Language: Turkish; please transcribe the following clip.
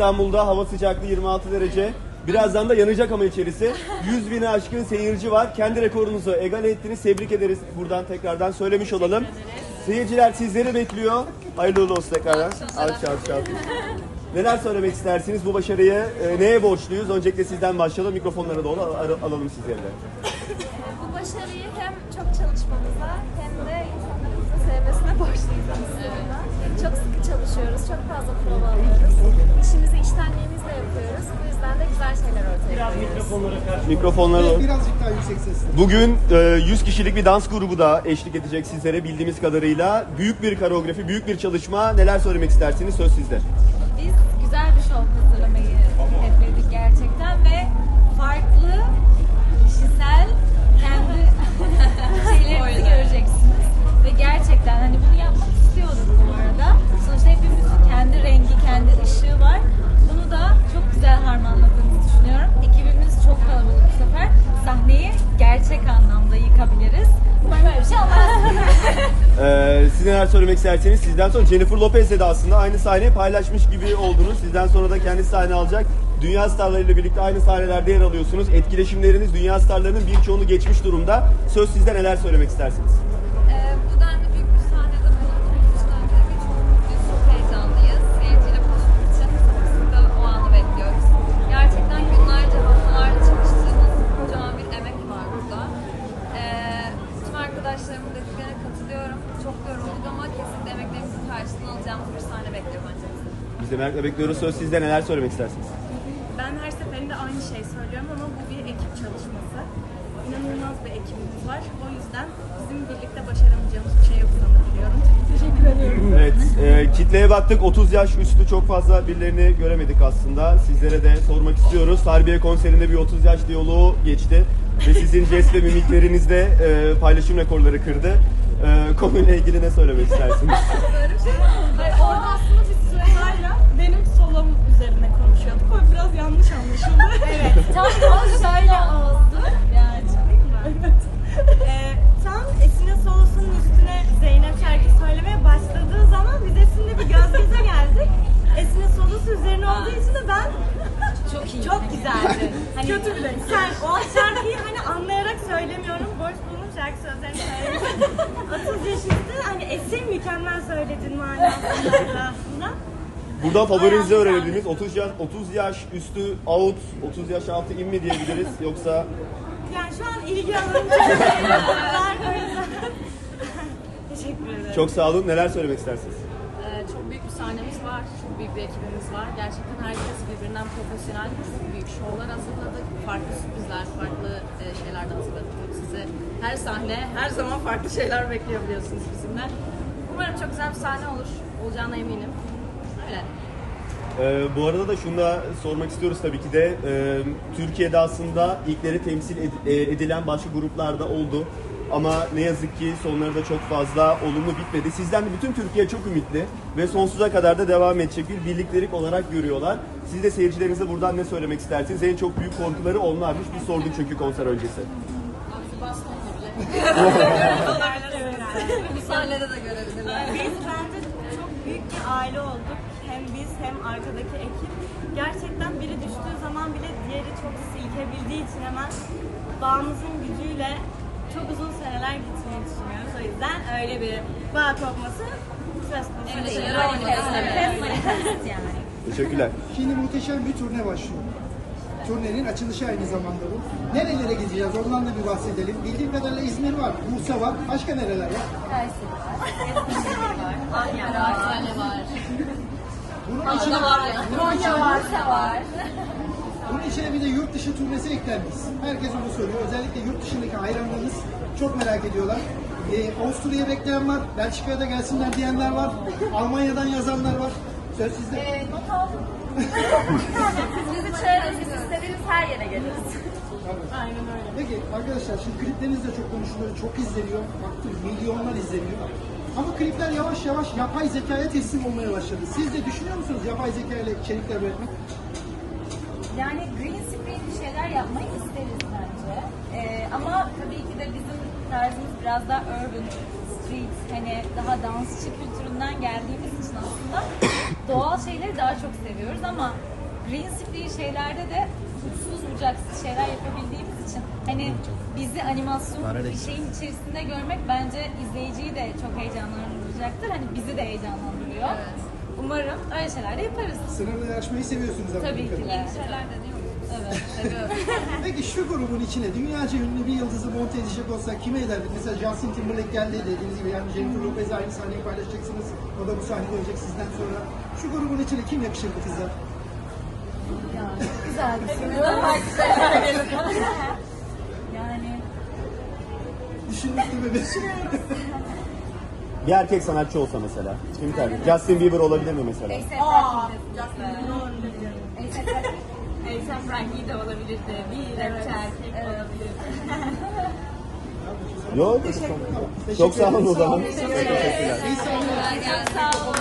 İstanbul'da hava sıcaklığı 26 derece. Birazdan da yanacak ama içerisi. 100 bini aşkın seyirci var. Kendi rekorunuzu egale ettiniz. Tebrik ederiz. Buradan tekrardan söylemiş olalım. Seyirciler sizleri bekliyor. Hayırlı uğurlu olsun tekrardan. Alkış alkış. Neler söylemek istersiniz? Bu başarıyı e, neye borçluyuz? Öncelikle sizden başlayalım. Mikrofonlara doğru al- al- alalım sizleri de. Bu başarıyı hem çalışmamıza hem de insanlarımızın sevmesine borçluyuz aslında. Çok sıkı çalışıyoruz, çok fazla prova alıyoruz. İşimizi iştenliğimizle yapıyoruz. Bu yüzden de güzel şeyler ortaya koyuyoruz. Mikrofonlara doğru. Birazcık daha yüksek sesle. Bugün e, 100 kişilik bir dans grubu da eşlik edecek sizlere bildiğimiz kadarıyla. Büyük bir koreografi, büyük bir çalışma. Neler söylemek istersiniz? Söz sizde. Ee, siz neler söylemek isterseniz sizden sonra Jennifer Lopez'le de aslında aynı sahneyi paylaşmış gibi oldunuz. Sizden sonra da kendi sahne alacak. Dünya starlarıyla birlikte aynı sahnelerde yer alıyorsunuz. Etkileşimleriniz dünya starlarının birçoğunu geçmiş durumda. Söz sizde neler söylemek istersiniz? Alacağımız bir sahne bekliyorum önce bizi. Biz de merakla bekliyoruz. Söz sizde neler söylemek istersiniz? Ben her seferinde aynı şey söylüyorum ama bu bir ekip çalışması. İnanılmaz bir ekibimiz var. O yüzden bizim birlikte başaramayacağımız bir şey yok sanırım. Teşekkür ederim. Evet, e, kitleye baktık. 30 yaş üstü çok fazla birilerini göremedik aslında. Sizlere de sormak istiyoruz. Harbiye konserinde bir 30 yaş diyaloğu geçti. Ve sizin jest ve mimiklerinizde e, paylaşım rekorları kırdı. E, konuyla ilgili ne söylemek istersiniz? Hayır, orada aslında biz Süheyla'yla benim solom üzerine konuşuyorduk. O biraz yanlış anlaşıldı. evet. Tam tam şöyle oldu. Yani Evet. Ee, tam Esin'e solosunun üstüne Zeynep şarkı söylemeye başladığı zaman biz Esin'le bir göz göze geldik. Esin'in solosu üzerine olduğu için de ben çok iyi. Çok güzeldi. Hani Kötü bile. Şarkı sözlerini söylemiyorum. 30 yaşında hani Esin mükemmel söyledin manasında aslında. Buradan favorinizi öğrenebiliriz. 30 yaş 30 yaş üstü out, 30 yaş altı in mi diyebiliriz yoksa Yani şu an ilgi alanım çok var. O yüzden. Teşekkür ederim. çok sağ olun. Neler söylemek istersiniz? Ee, çok büyük bir sahnemiz var, çok büyük bir ekibimiz var. Gerçekten herkes birbirinden profesyonel, çok büyük şovlar hazırladık. Farklı sürprizler, farklı e, şeyler de hazırladık. Sizi her sahne, her zaman farklı şeyler bekliyor biliyorsunuz bizimle. Umarım çok güzel bir sahne olur, olacağına eminim. Öyle. Ee, bu arada da şunu da sormak istiyoruz tabii ki de Ee, Türkiye'de aslında ilkleri temsil ed- e, edilen başka gruplarda oldu. Ama ne yazık ki sonları da çok fazla olumlu bitmedi. Sizden de bütün Türkiye çok ümitli ve sonsuza kadar da devam edecek bir birliktelik olarak görüyorlar. Siz de seyircilerinize buradan ne söylemek istersiniz? En çok büyük korkuları onlarmış. Bir sorduk çünkü konser öncesi. Bu sahnede de görebilirler. Biz bence çok büyük bir aile olduk. Hem biz hem arkadaki ekip. Gerçekten biri düştüğü zaman bile diğeri çok silkebildiği için hemen bağımızın gücüyle çok uzun seneler gitmeyi düşünüyoruz. O yüzden öyle bir bağ kopması söz konusu değil. evet, Manifest, evet. manifest yani. Teşekkürler. Şimdi muhteşem bir turne başlıyor. Turnenin açılışı aynı zamanda bu. Nerelere gideceğiz ondan da bir bahsedelim. Bildiğim kadarıyla İzmir var, Bursa var. Başka nereler var? Antalya var. Bunun içine, var ya. Konya varsa var. Bunun içine bir de yurt dışı turnesi eklenmiş. Herkes onu söylüyor. Özellikle yurt dışındaki hayranlarınız çok merak ediyorlar. Ee, Avusturya'ya bekleyen var, Belçika'ya da gelsinler diyenler var, Almanya'dan yazanlar var. Söz sizde. Ee, not aldım. Siz bizi çağırın, biz istediğiniz her yere geliriz. Aynen öyle. Peki arkadaşlar şimdi klipleriniz de çok konuşuluyor, çok izleniyor. Baktım milyonlar izleniyor. Ama klipler yavaş yavaş yapay zekaya teslim olmaya başladı. Siz de düşünüyor musunuz yapay zeka ile içerikler üretmek? Yani green screen bir şeyler yapmayı isteriz bence. Ee, ama tabii ki de bizim tarzımız biraz daha urban, street, hani daha dansçı kültüründen geldiğimiz için aslında doğal şeyleri daha çok seviyoruz ama prensipli şeylerde de uçsuz bucaksız şeyler yapabildiğimiz için hani bizi animasyon bir şeyin içerisinde görmek bence izleyiciyi de çok heyecanlandıracaktır. Hani bizi de heyecanlandırıyor. Umarım öyle şeyler de yaparız. Sınırlı yarışmayı seviyorsunuz ama. Tabii ki de. Şeyler deniyor muyuz? Evet, seviyorum. Peki şu grubun içine dünyaca ünlü bir yıldızı monte edecek olsa kime ederdik? Mesela Justin Timberlake geldi dediğiniz gibi yani Jennifer Lopez aynı sahneyi paylaşacaksınız. O da bu sahnede olacak sizden sonra. Şu grubun içine kim yakışırdı kızlar? Güzel bir soru. yani Düşündük değil mi? Bir erkek sanatçı olsa mesela. Kim tercih? Justin Bieber olabilir mi mesela? Eysen Frankie de olabilirdi. Bir rapçi erkek olabilir. Yok. Çok sağ olun o zaman. İyi sahneler. Sağ olun.